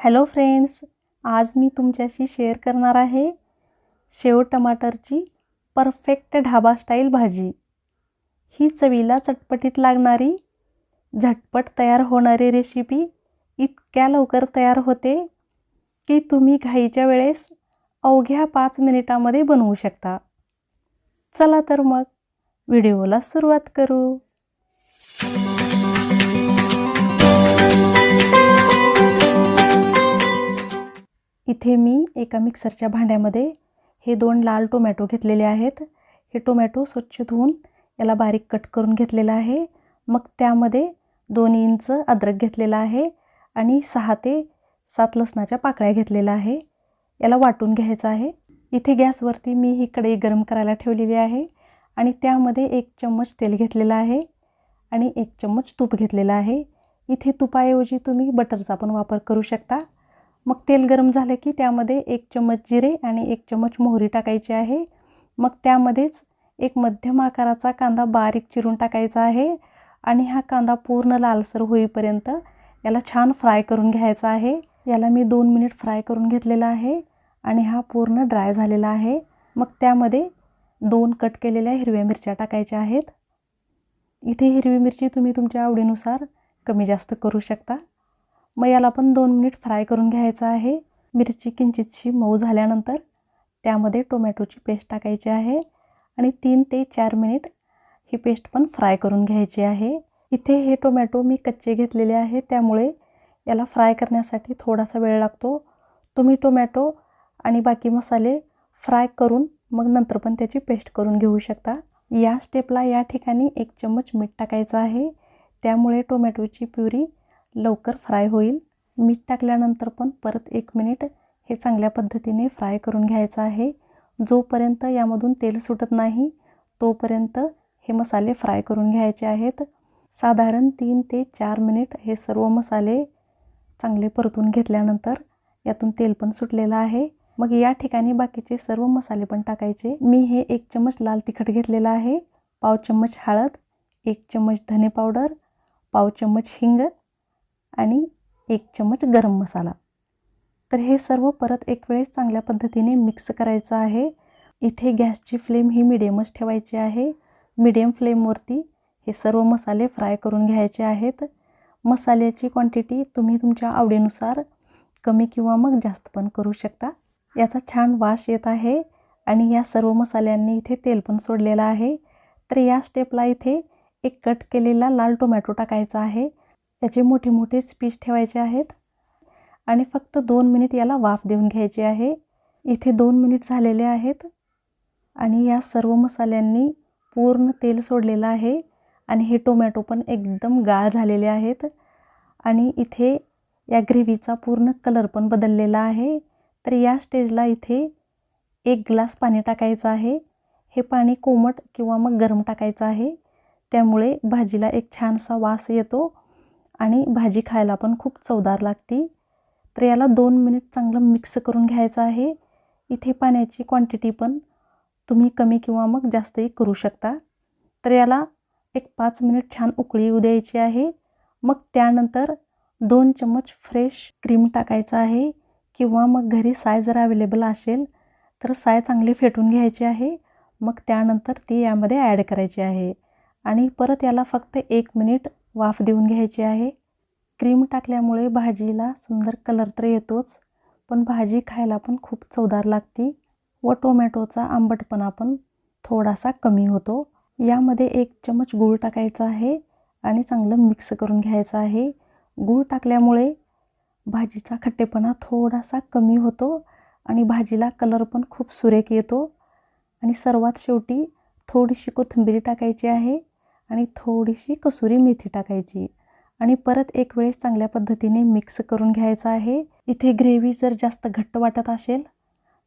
Hello friends आज मी तुमच्याशी share करणार आहे शेव टमाटरची परफेक्ट ढाबा स्टाईल भाजी. ही चवीला चटपटीत लागणारी झटपट तयार होणारी रेसिपी इतक्या लवकर तयार होते की तुम्ही घाईच्या वेळेस अवघ्या पाच मिनिटामध्ये बनवू शकता. चला तर मग व्हिडिओला सुरुवात करू. इथे मी एका मिक्सरच्या भांड्यामध्ये हे दोन लाल टोमॅटो घेतलेले आहेत. हे टोमॅटो स्वच्छ धुवून याला बारीक कट करून घेतलेला आहे. मग त्यामध्ये दोन इंच अद्रक घेतलेला आहे आणि सहा ते सात लसणाच्या पाकळ्या घेतलेल्या आहे. याला वाटून घ्यायचं आहे. इथे गॅसवरती मी ही कढई गरम करायला ठेवलेली आहे आणि त्यामध्ये एक चम्मच तेल घेतलेलं आहे आणि एक चम्मच तूप घेतलेलं आहे. इथे तुपाऐवजी तुम्ही बटरचा पण वापर करू शकता. मग तेल गरम झालं की त्यामध्ये एक चम्मच जिरे आणि एक चम्मच मोहरी टाकायची आहे. मग त्यामध्येच एक मध्यम आकाराचा कांदा बारीक चिरून टाकायचा आहे आणि हा कांदा पूर्ण लालसर होईपर्यंत याला छान फ्राय करून घ्यायचा आहे. याला मी दोन मिनिट फ्राय करून घेतलेला आहे आणि हा पूर्ण ड्राय झालेला आहे. मग त्यामध्ये दोन कट केलेल्या हिरव्या मिरच्या टाकायच्या आहेत. इथे हिरवी मिरची तुम्ही तुमच्या आवडीनुसार कमी जास्त करू शकता. मग याला पण दोन मिनिट फ्राय करून घ्यायचं आहे. मिरची किंचितशी मऊ झाल्यानंतर त्यामध्ये टोमॅटोची पेस्ट टाकायची आहे आणि तीन ते चार मिनिट ही पेस्ट पण फ्राय करून घ्यायची आहे. इथे हे टोमॅटो मी कच्चे घेतलेले आहे त्यामुळे याला फ्राय करण्यासाठी थोडासा वेळ लागतो. तुम्ही टोमॅटो आणि बाकी मसाले फ्राय करून मग नंतर पण त्याची पेस्ट करून घेऊ शकता. या स्टेपला या ठिकाणी एक चम्मच मीठ टाकायचं आहे. त्यामुळे टोमॅटोची प्युरी लवकर फ्राय होईल. मीठ टाकल्यानंतर पण परत एक मिनिट हे चांगल्या पद्धतीने फ्राय करून घ्यायचं आहे. जोपर्यंत यामधून तेल सुटत नाही तोपर्यंत हे मसाले फ्राय करून घ्यायचे आहेत. साधारण तीन ते चार मिनिट हे सर्व मसाले चांगले परतून घेतल्यानंतर यातून तेल पण सुटलेलं आहे. मग या ठिकाणी बाकीचे सर्व मसाले पण टाकायचे. मी हे एक चम्मच लाल तिखट घेतलेलं आहे. पाव चम्मच हळद एक चम्मच धने पावडर पाव चम्मच हिंग आणि एक चम्मच गरम मसाला. तर हे सर्व परत एक वेळेस चांगल्या पद्धतीने मिक्स करायचं आहे. इथे गॅसची फ्लेम ही मिडियमच ठेवायची आहे. मिडियम फ्लेमवरती हे सर्व मसाले फ्राय करून घ्यायचे आहेत. मसाल्याची क्वांटिटी तुम्ही तुमच्या आवडीनुसार कमी किंवा मग जास्त पण करू शकता. याचा छान वास येत आहे आणि या सर्व मसाल्यांनी इथे तेल पण सोडलेलं आहे. तर या स्टेपला इथे एक कट केलेला लाल टोमॅटो टाकायचा आहे. याचे मोठे मोठे स्पीच ठेवायचे आहेत. आणि फक्त दोन मिनिट याला वाफ देऊन घ्यायची आहे. इथे दोन मिनिट झालेले आहेत. आणि या सर्व मसाल्यांनी पूर्ण तेल सोडलेलं आहे. आणि हे टोमॅटो पण एकदम गाळ झालेले आहेत. आणि इथे या ग्रेव्हीचा पूर्ण कलर पण बदललेला आहे. तर या स्टेजला इथे एक ग्लास पाणी टाकायचं आहे. हे पाणी कोमट किंवा मग गरम टाकायचं आहे. त्यामुळे भाजीला एक छानसा वास येतो. आणि भाजी खायला पण खूप चवदार लागते. तर याला दोन मिनिट चांगलं मिक्स करून घ्यायचं आहे. इथे पाण्याची क्वांटिटी पण तुम्ही कमी किंवा मग जास्तही करू शकता. तर याला एक पाच मिनिट छान उकळी येऊ द्यायची आहे. मग त्यानंतर दोन चम्मच फ्रेश क्रीम टाकायचं आहे किंवा मग घरी साय जर अवेलेबल असेल तर साय चांगली फेटून घ्यायची आहे. मग त्यानंतर ती यामध्ये ॲड करायची आहे. आणि परत याला फक्त एक मिनिट वाफ देऊन घ्यायची आहे. क्रीम टाकल्यामुळे भाजीला सुंदर कलर तर येतोच पण भाजी खायला पण खूप चवदार लागते व टोमॅटोचा आंबटपणा पण थोडासा कमी होतो. यामध्ये एक चमच गूळ टाकायचा आहे आणि चांगलं मिक्स करून घ्यायचं आहे. गूळ टाकल्यामुळे भाजीचा खट्टेपणा थोडासा कमी होतो आणि भाजीला कलर पण खूप सुरेख येतो. आणि सर्वात शेवटी थोडीशी कोथिंबीर टाकायची आहे. आणि थोडीशी कसुरी मेथी टाकायची. आणि परत एक वेळेस चांगल्या पद्धतीने मिक्स करून घ्यायचं आहे. इथे ग्रेव्ही जर जास्त घट्ट वाटत असेल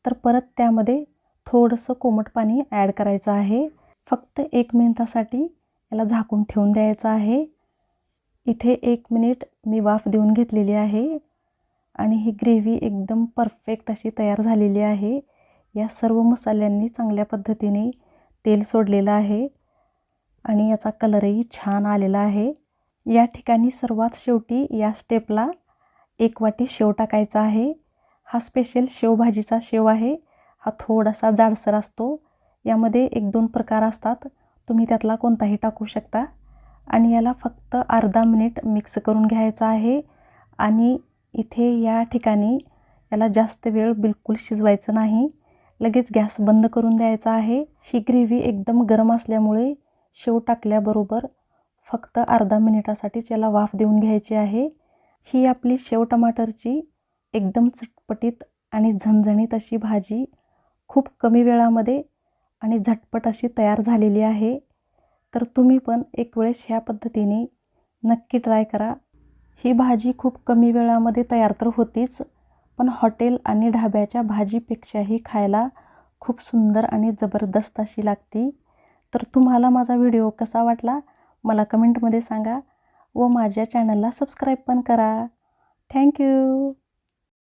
तर परत त्यामध्ये थोडंसं कोमट पाणी ॲड करायचं आहे. फक्त एक मिनिटासाठी याला झाकून ठेवून द्यायचं आहे. इथे एक मिनिट मी वाफ देऊन घेतलेली आहे. आणि ही ग्रेव्ही एकदम परफेक्ट अशी तयार झालेली आहे. या सर्व मसाल्यांनी चांगल्या पद्धतीने तेल सोडलेलं आहे. आणि याचा कलरही छान आलेला आहे. या ठिकाणी सर्वात शेवटी या स्टेपला एक वाटी शेव टाकायचा आहे. हा स्पेशल शेवभाजीचा शेव आहे. हा थोडासा जाडसर असतो. यामध्ये एक दोन प्रकार असतात. तुम्ही त्यातला कोणताही टाकू शकता. आणि याला फक्त अर्धा मिनिट मिक्स करून घ्यायचा आहे. आणि इथे या ठिकाणी याला जास्त वेळ बिलकुल शिजवायचं नाही. लगेच गॅस बंद करून द्यायचा आहे. ही ग्रेव्ही एकदम गरम असल्यामुळे शेव टाकल्याबरोबर फक्त अर्धा मिनिटासाठीच याला वाफ देऊन घ्यायची आहे. ही आपली शेव टमाटरची एकदम चटपटीत आणि झणझणीत अशी भाजी खूप कमी वेळामध्ये आणि झटपट अशी तयार झालेली आहे. तर तुम्ही पण एक वेळेस ह्या पद्धतीने नक्की ट्राय करा. ही भाजी खूप कमी वेळामध्ये तयार तर होतीच पण हॉटेल आणि ढाब्याच्या भाजीपेक्षाही खायला खूप सुंदर आणि जबरदस्त अशी लागती. तर तुम्हाला माझा व्हिडिओ कसा वाटला मला कमेंटमध्ये सांगा व माझ्या चॅनलला सबस्क्राईब पण करा. थँक्यू.